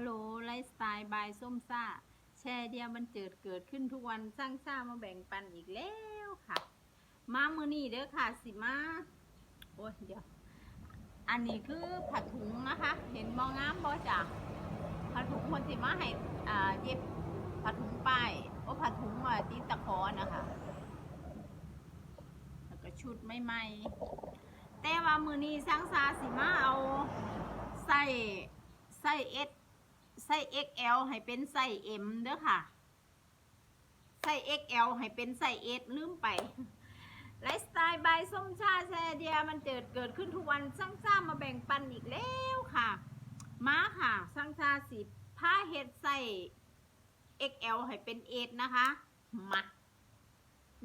ฮัลโหลไลฟ์สไตล์บายส้มซ่า แชร์เดียวมันเจิดเกิดขึ้นทุกวันสร้างซ่ามาแบ่งปันอีกแล้วค่ะ มามือนี้เด้อค่ะสิมา โอ้ยเดี๋ยว อันนี้คือผัดถุงนะคะ เห็นบองงามบอจ้ะผัดถุงคนสิมาให้อ่าเย็บผัดถุงป้ายโอ้ผัดถุงอะตีตะขอนะคะแล้วก็ชุดไม่ไหมแต่ว่ามือนี้สร้างซาสิมาเอาใส่ใส่เอสใส่ XL ให้เป็นใส่ M เด้อค่ะ ใส่ XL ให้เป็นใส่ S ลืมไปไลฟ์สไตล์บายส้มชาแชเดียมันเจิดเกิดขึ้นทุกวันสร้างซ่ามาแบ่งปันอีกแล้วค่ะ มาค่ะสร้างชาสิผ้าเฮ็ดใส่ XL ให้เป็น S นะคะมา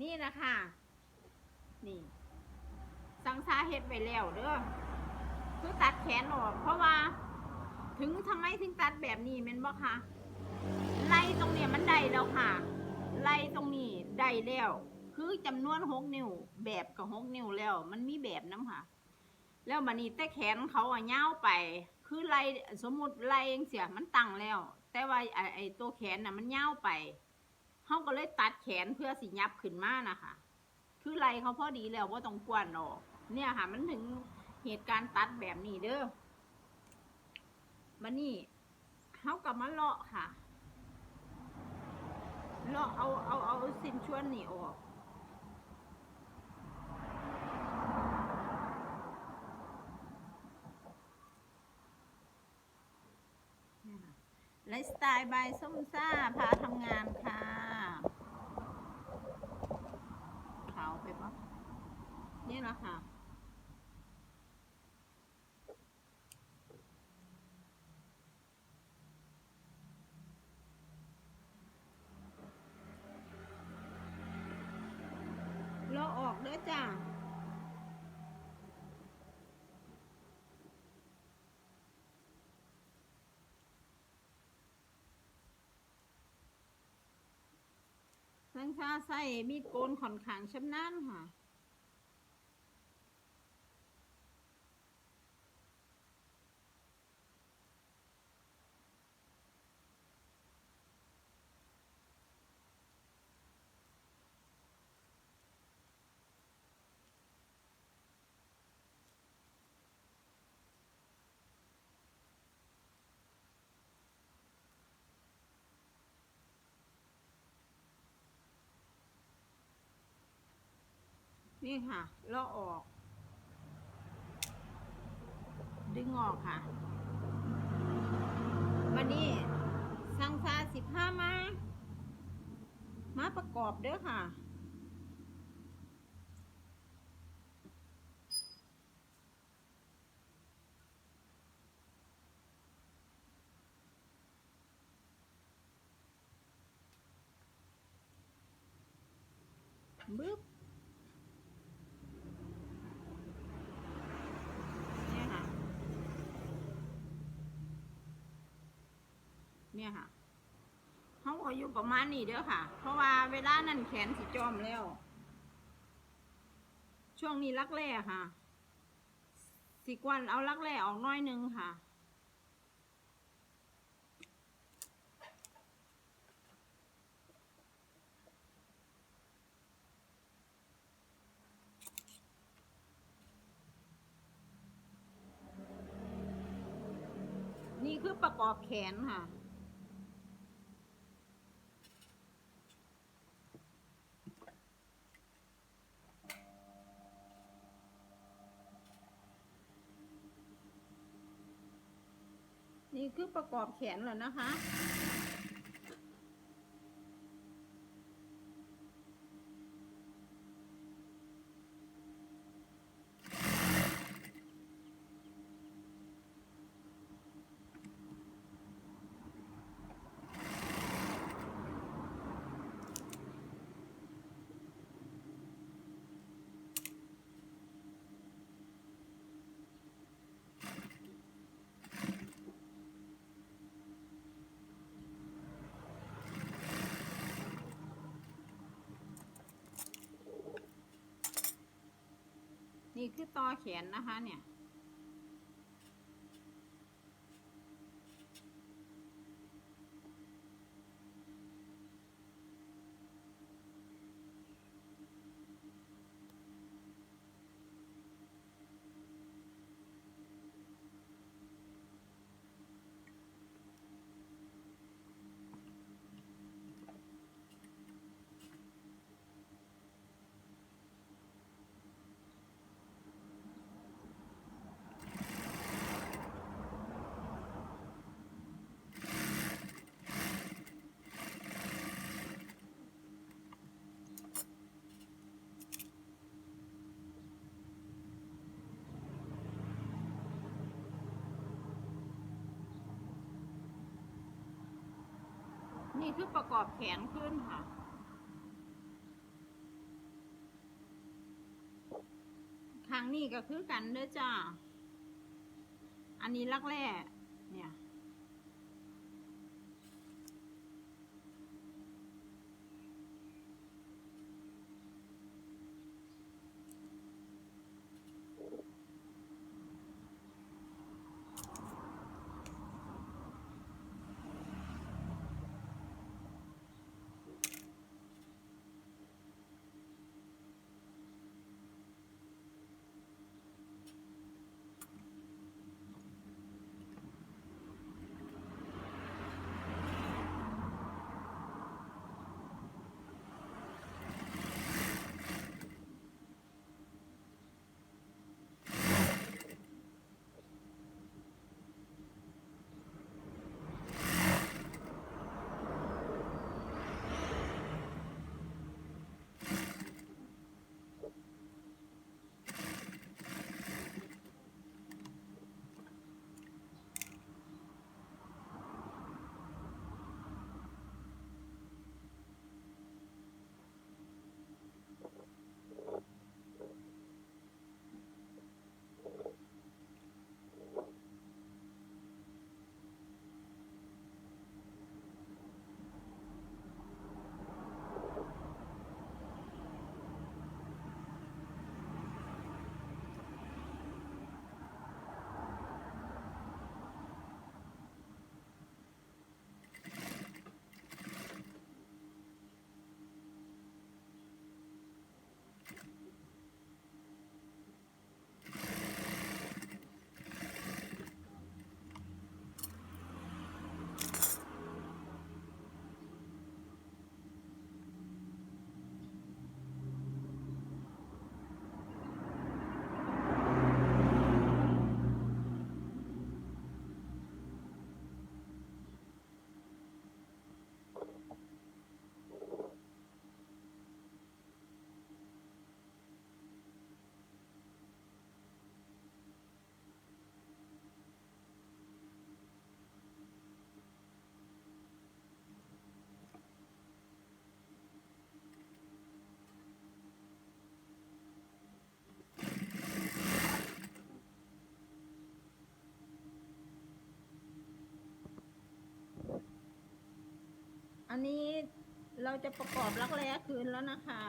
นี่นะคะนี่สังซาเฮ็ดไปแล้วเด้อคือตัดแขนออกเพราะว่า ถึงทำไมถึงตัดแบบนี้แม่นบ่คะไล่ตรงเนี้ยมันได้แล้วค่ะ ไล่ตรงนี้ได้แล้ว คือจำนวนหกนิ้ว แบบกับหกนิ้วแล้ว มันมีแบบน้ำค่ะ แล้วมันนี่แต่แขนเขาอะยาวไป คือไล่สมมุติไล่เสียมันตั้งแล้ว แต่ว่าไอ้ไอ้ตัวแขนน่ะมันเยาวไปเขาก็เลยตัดแขนเพื่อสิยับขึ้นมานะคะ คือไรเขาพอดีแล้วว่าต้องกวนออก เนี่ยค่ะ มันถึงเหตุการณ์ตัดแบบนี้เด้อ มันนี่เขากลับมาเลาะค่ะ เลาะเอาเอาเอาสิ้นชวนนี่ออกไลฟ์สไตล์บายส้มซ่า พาทำงานค่ะขาวไปปะนี่แหละค่ะ เราออกเด้อ จ้ะสังชาใส่มีดโกนขอนขางชำนาญค่ะ นี่ค่ะเลาะออก ดึงออกค่ะวันนี้สังซาสิบห้ามา มาประกอบเด้อค่ะบึ๊บ เนี่ยค่ะ เนี่ยค่ะเขาก็อยู่ประมาณนี้เด้อค่ะ เพราะว่าเวลานั่นแขนสิจอมแล้ว ช่วงนี้รักแร่ค่ะ สิกวันเอารักแร่ออกน้อยหนึงค่ะนี่คือประกอบแขนค่ะ คือประกอบแขนแล้วนะคะ คือต่อแขนนะคะเนี่ย คือประกอบแขนขึ้นค่ะ ครั้งนี้ก็คือกันเด้อจ้า อันนี้ลักแร่เนี่ย อันนี้เราจะประกอบรักแร้คืนแล้วนะคะ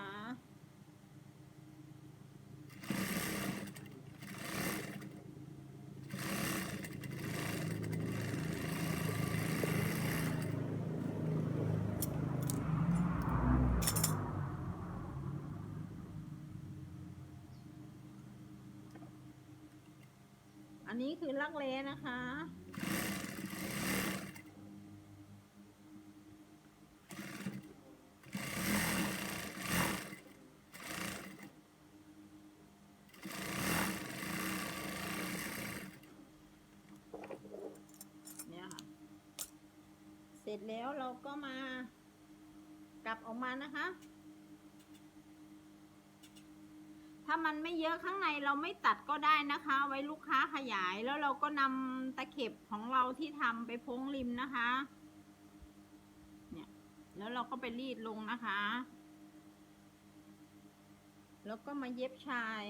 อันนี้คือรักแร้นะคะ เนี่ยค่ะ เส ร็จแล้วเราก็มากลับออกมานะคะ ถ้ามันไม่เยอะข้างในเราไม่ตัดก็ได้นะคะ ไว้ลูกค้าขยายแล้วเราก็นำตะเข็บของเราที่ทำไปพ้งริมนะคะ เนี่ยแล้วเราก็ไปรีดลงนะคะ แล้วก็มาเย็บชาย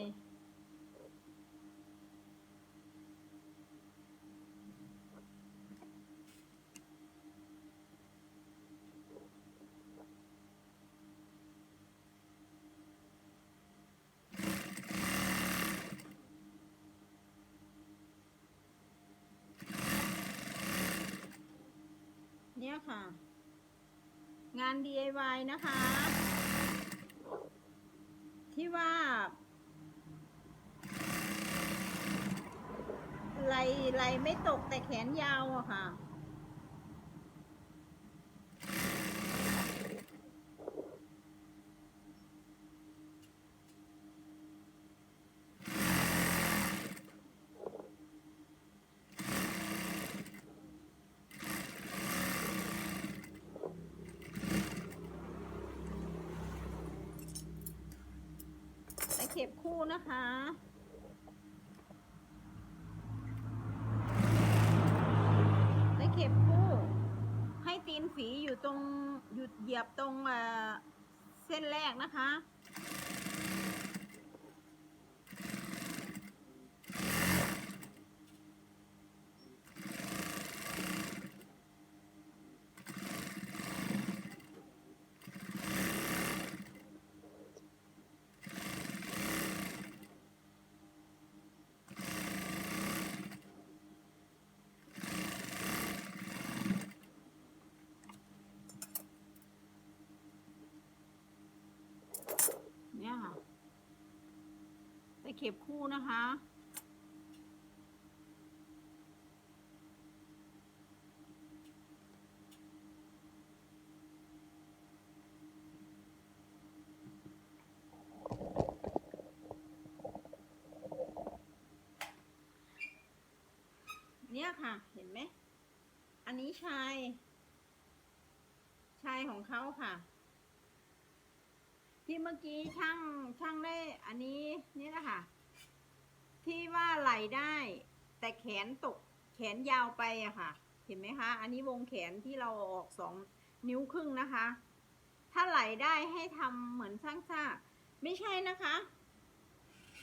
เนี่ยค่ะ งาน DIY นะคะ ที่ว่าไหลไหลไม่ตกแต่แขนยาวอะค่ะ เข็บคู่นะคะ ตะเข็บคู่ ให้ตีนฝีอยู่ตรงหยุดเหยียบตรงเส้นแรกนะคะ เข็บคู่นะคะ เนี่ยค่ะ เห็นไหม อันนี้ชาย ชายของเขาค่ะที่เมื่อกี้ช่างช่างได้ อันนี้ นี่นะค่ะ ที่ว่าไหลได้ แต่แขนตกแขนยาวไปอะค่ะ เห็นไหมคะ อันนี้วงแขนที่เราออกสองนิ้วครึ่งนะคะ ถ้าไหลได้ให้ทำเหมือนช่างซ่าไม่ใช่นะคะ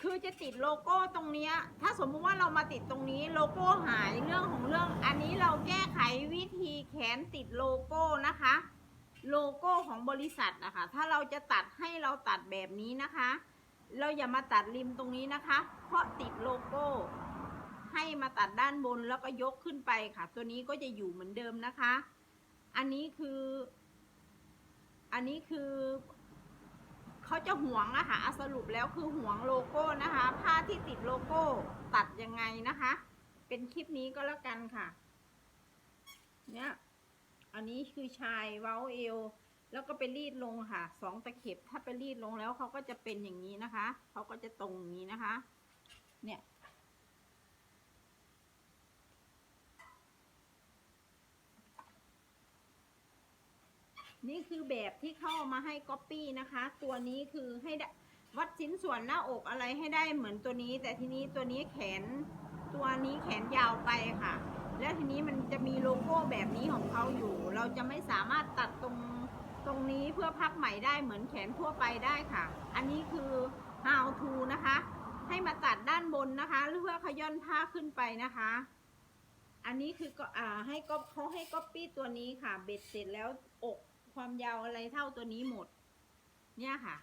คือจะติดโลโก้ตรงนี้ ถ้าสมมุติว่าเรามาติดตรงนี้โลโก้หายเรื่องของเรื่อง อันนี้เราแก้ไขวิธีแขนติดโลโก้นะคะ โลโก้ของบริษัทนะคะ ถ้าเราจะตัดให้เราตัดแบบนี้นะคะ เราอย่ามาตัดริมตรงนี้นะคะ เพราะติดโลโก้ ให้มาตัดด้านบนแล้วก็ยกขึ้นไปค่ะ ตัวนี้ก็จะอยู่เหมือนเดิมนะคะ อันนี้คือ อันนี้คือเขาจะห่วงอะคะสรุปแล้วคือห่วงโลโก้นะคะ ผ้าที่ติดโลโก้ตัดยังไงนะคะ เป็นคลิปนี้ก็แล้วกันค่ะ เนี่ย อันนี้คือชายเว้าเอว แล้วก็ไปรีดลงค่ะสองตะเข็บถ้าไปรีดลงแล้วเขาก็จะเป็นอย่างนี้นะคะเขาก็จะตรงนี้นะคะ เนี่ย นี่คือแบบที่เข้ามาให้ก๊อปปี้นะคะ ตัวนี้คือให้ได้วัดชิ้นส่วนหน้าอกอะไรให้ได้เหมือนตัวนี้ แต่ทีนี้ตัวนี้แขนตัวนี้แขนยาวไปค่ะ แล้วทีนี้มันจะมีโลโก้แบบนี้ของเขาอยู่ เราจะไม่สามารถตัดตรง ตรงนี้เพื่อพับใหม่ได้เหมือนแขนทั่วไปได้ค่ะ อันนี้คือ how to นะคะ ให้มาตัดด้านบนนะคะหรือเพื่อขย้อนผ้าขึ้นไปนะคะ อันนี้คือก็อ่าให้ก็เขาให้ก๊อปปี้ตัวนี้ค่ะ เบ็ดเสร็จแล้วอกความยาวอะไรเท่าตัวนี้หมด เนี่ยค่ะ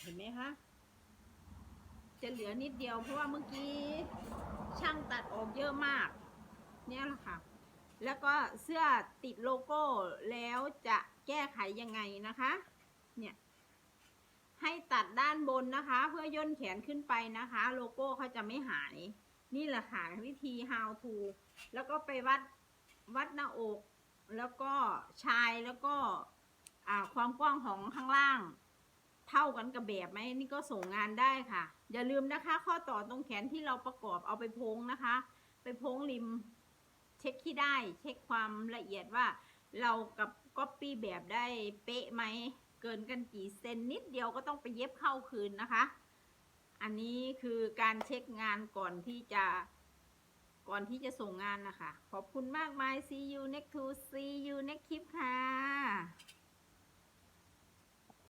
เห็นไหมคะจะเหลือนิดเดียวเพราะว่าเมื่อกี้ช่างตัดออกเยอะมาก เนี่ยแหละค่ะ แล้วก็เสื้อติดโลโก้แล้วจะแก้ไขยังไงนะคะ เนี่ย ให้ตัดด้านบนนะคะ เพื่อย่นแขนขึ้นไปนะคะ โลโก้เขาจะไม่หาย นี่แหละค่ะวิธี how to แล้วก็ไปวัดวัดหน้าอก แล้วก็ชายแล้วก็ความกว้างของข้างล่าง เท่ากันกับแบบไหมนี่ก็ส่งงานได้ค่ะ อย่าลืมนะคะ ข้อต่อตรงแขนที่เราประกอบเอาไปโพงนะคะ ไปโพงริม เช็คที่ได้ เช็คความละเอียดว่าเรากับก๊อปปี้แบบได้เป๊ะไหม เกินกันกี่เซนนิดเดียวก็ต้องไปเย็บเข้าคืนนะคะ อันนี้คือการเช็คงานก่อนที่จะก่อนที่จะส่งงานนะคะ ขอบคุณมากมาย see you next to see you next clip ค่ะ